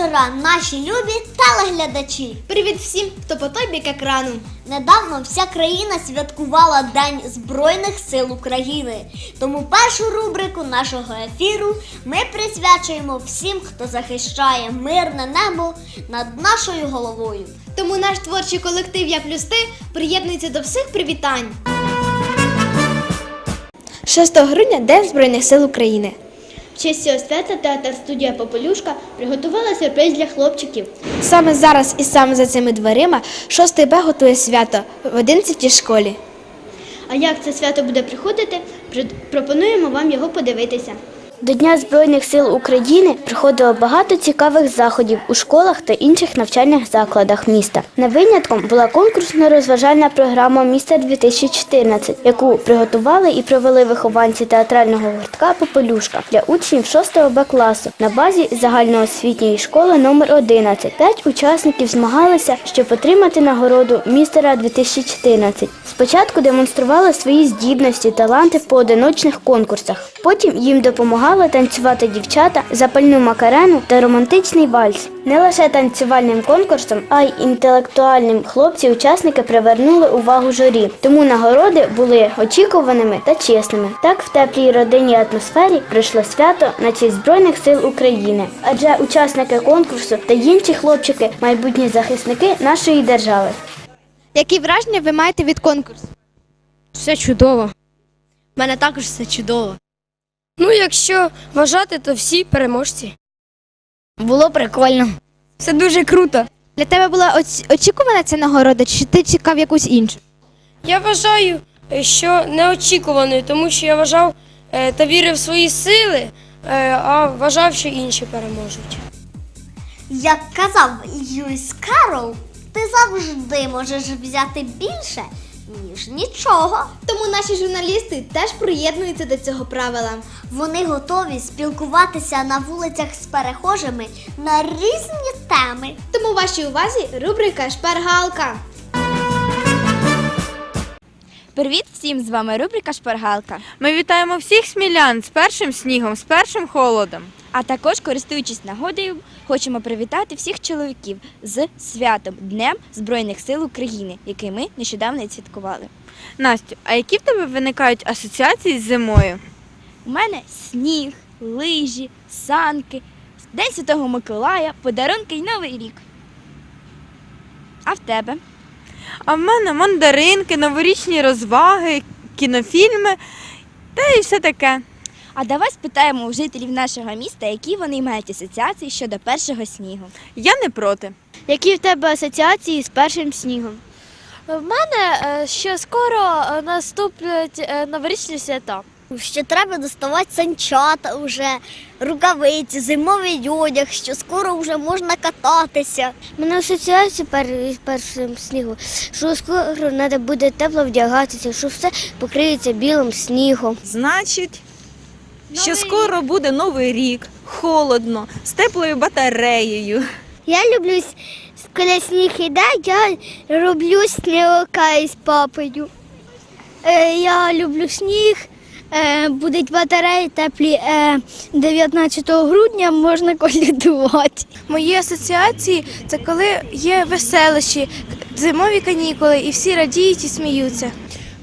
вечора, наші любі телеглядачі! Привіт всім, хто по той бік екрану. Недавно вся країна святкувала День Збройних сил України. Тому першу рубрику нашого ефіру ми присвячуємо всім, хто захищає мирне небо над нашою головою. Тому наш творчий колектив Я плюс ти приєднується до всіх привітань. 6 грудня День Збройних сил України. Честь цього свята театр студія Попелюшка приготувала сюрприз для хлопчиків. Саме зараз і саме за цими дверима 6 Б готує свято в 11 школі. А як це свято буде приходити, пропонуємо вам його подивитися. До Дня Збройних сил України приходило багато цікавих заходів у школах та інших навчальних закладах міста. Не винятком була конкурсно-розважальна програма Містер 2014, яку приготували і провели вихованці театрального гуртка Попелюшка для учнів 6 Б класу на базі загальноосвітньої школи номер 11. П'ять учасників змагалися, щоб отримати нагороду містера 2014. Спочатку демонстрували свої здібності, таланти в поодиночних конкурсах. Потім їм допомагали танцювати дівчата, запальну макарену та романтичний вальс. Не лише танцювальним конкурсом, а й інтелектуальним хлопці-учасники привернули увагу журі. Тому нагороди були очікуваними та чесними. Так в теплій родинній атмосфері прийшло свято на честь Збройних сил України. Адже учасники конкурсу та інші хлопчики майбутні захисники нашої держави. Які враження ви маєте від конкурсу? Все чудово. У мене також все чудово. Ну, якщо вважати, то всі переможці. Було прикольно. Це дуже круто. Для тебе була оч- очікувана ця нагорода, чи ти чекав якусь іншу? Я вважаю, що неочікуваною, тому що я вважав е, та вірив в свої сили, е, а вважав, що інші переможуть. Як казав Льюіс Карол, ти завжди можеш взяти більше, ніж нічого. Тому наші журналісти теж приєднуються до цього правила. Вони готові спілкуватися на вулицях з перехожими на різні теми. Тому вашій увазі рубрика Шпаргалка. Привіт всім! З вами рубрика Шпаргалка. Ми вітаємо всіх смілян з першим снігом, з першим холодом. А також, користуючись нагодою, хочемо привітати всіх чоловіків з святом Днем Збройних сил України, який ми нещодавно відсвяткували. Настю, а які в тебе виникають асоціації з зимою? У мене сніг, лижі, санки, День Святого Миколая, подарунки й Новий рік. А в тебе? А в мене мандаринки, новорічні розваги, кінофільми та і все таке. А давай спитаємо у жителів нашого міста, які вони мають асоціації щодо першого снігу. Я не проти. Які в тебе асоціації з першим снігом? В мене е, що скоро е, наступлять е, новорічні свята. Що треба доставати санчата вже, рукавиці, зимовий одяг, що скоро вже можна кататися. Мене асоціація пер- з першим снігом, що скоро треба буде тепло вдягатися, що все покриється білим снігом. Значить, що скоро буде новий рік, холодно, з теплою батареєю. Я люблю, коли сніг іде, я роблю сніговика із папою. Е, я люблю сніг, е, будуть батареї теплі. Е, 19 грудня можна колядувати. Мої асоціації це коли є веселощі, зимові канікули, і всі радіють і сміються.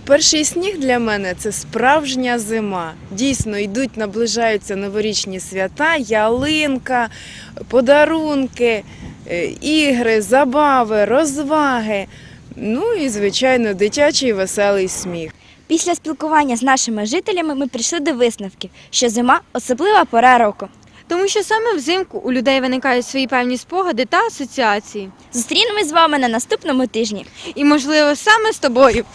Перший сніг для мене це справжня зима. Дійсно, йдуть, наближаються новорічні свята, ялинка, подарунки, е, ігри, забави, розваги. Ну і, звичайно, дитячий веселий сміх. Після спілкування з нашими жителями ми прийшли до висновків, що зима особлива пора року. Тому що саме взимку у людей виникають свої певні спогади та асоціації. Зустрінемось з вами на наступному тижні. І, можливо, саме з тобою.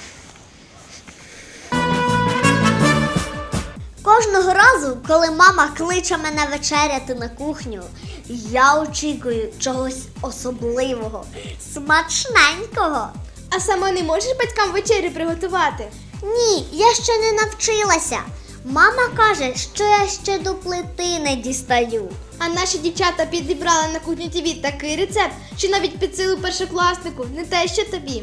Кожного разу, коли мама кличе мене вечеряти на кухню, я очікую чогось особливого, смачненького. А сама не можеш батькам вечерю приготувати? Ні, я ще не навчилася. Мама каже, що я ще до плити не дістаю. А наші дівчата підібрали на кухні ТВ такий рецепт, що навіть під силу першокласнику не те, що тобі.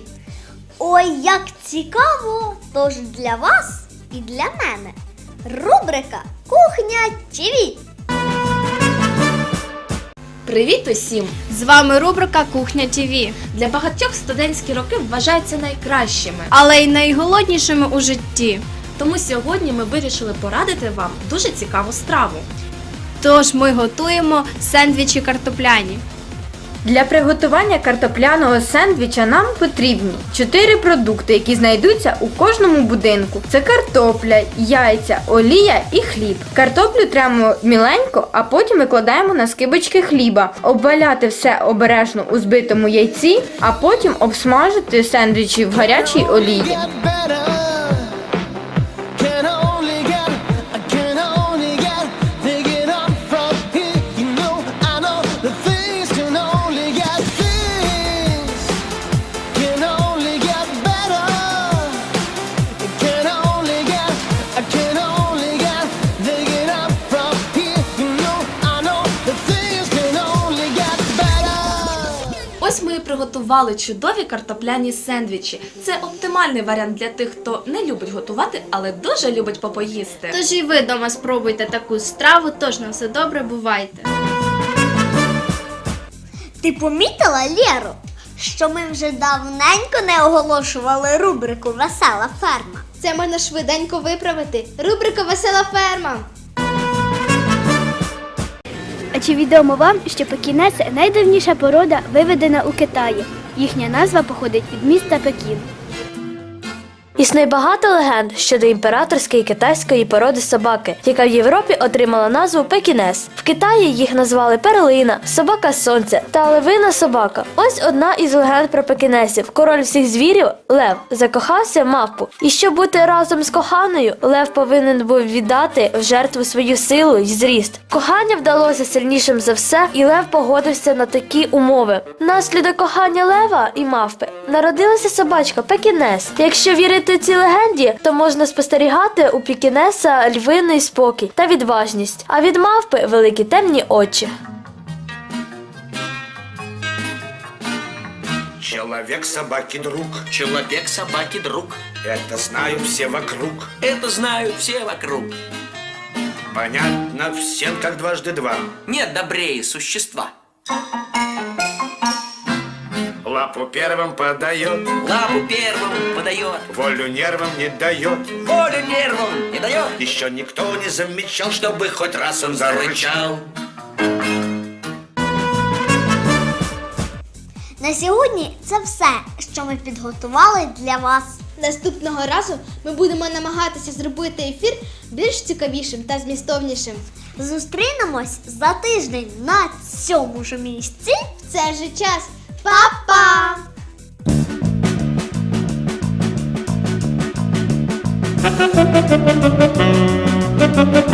Ой, як цікаво! Тож для вас і для мене рубрика Кухня ТВ. Привіт усім! З вами рубрика Кухня ТВ, Для багатьох студентські роки вважаються найкращими. але й найголоднішими у житті. Тому сьогодні ми вирішили порадити вам дуже цікаву страву. Тож ми готуємо сендвічі картопляні. Для приготування картопляного сендвіча нам потрібні 4 продукти, які знайдуться у кожному будинку. Це картопля, яйця, олія і хліб. Картоплю тремо міленько, а потім викладаємо на скибочки хліба. Обваляти все обережно у збитому яйці, а потім обсмажити сендвічі в гарячій олії. Приготували чудові картопляні сендвічі. Це оптимальний варіант для тих, хто не любить готувати, але дуже любить попоїсти. Тож і ви дома спробуйте таку страву, тож на все добре бувайте. Ти помітила, Лєро, що ми вже давненько не оголошували рубрику Весела ферма. Це можна швиденько виправити. Рубрика Весела ферма. А чи відомо вам, що пекінець – найдавніша порода, виведена у Китаї? Їхня назва походить від міста Пекін. Існує багато легенд щодо імператорської китайської породи собаки, яка в Європі отримала назву Пекінес. В Китаї їх назвали перлина, собака сонця та левина собака. Ось одна із легенд про пекінесів. Король всіх звірів Лев закохався в мавпу. І щоб бути разом з коханою, Лев повинен був віддати в жертву свою силу й зріст. Кохання вдалося сильнішим за все, і Лев погодився на такі умови. Наслідок кохання Лева і мавпи народилася собачка Пекінес. Якщо вірити цій легенді, то можна спостерігати у Пекінеса львиний спокій та відважність, а від мавпи великі темні очі. Человек собаки друг, Человек собаки друг. это знают все вокруг. Это знают все вокруг. Понятно всем, как дважды два. Нет добрее существа. Лапу первым подает, Лапу первым подает, волю нервам не дает. волю нервам не дает. Еще никто не замечал, чтобы хоть раз он зарычал. На сьогодні це все, що ми підготували для вас. Наступного разу ми будемо намагатися зробити ефір більш цікавішим та змістовнішим. Зустрінемось за тиждень на цьому ж місці. В цей же час. Па-па! Па-па!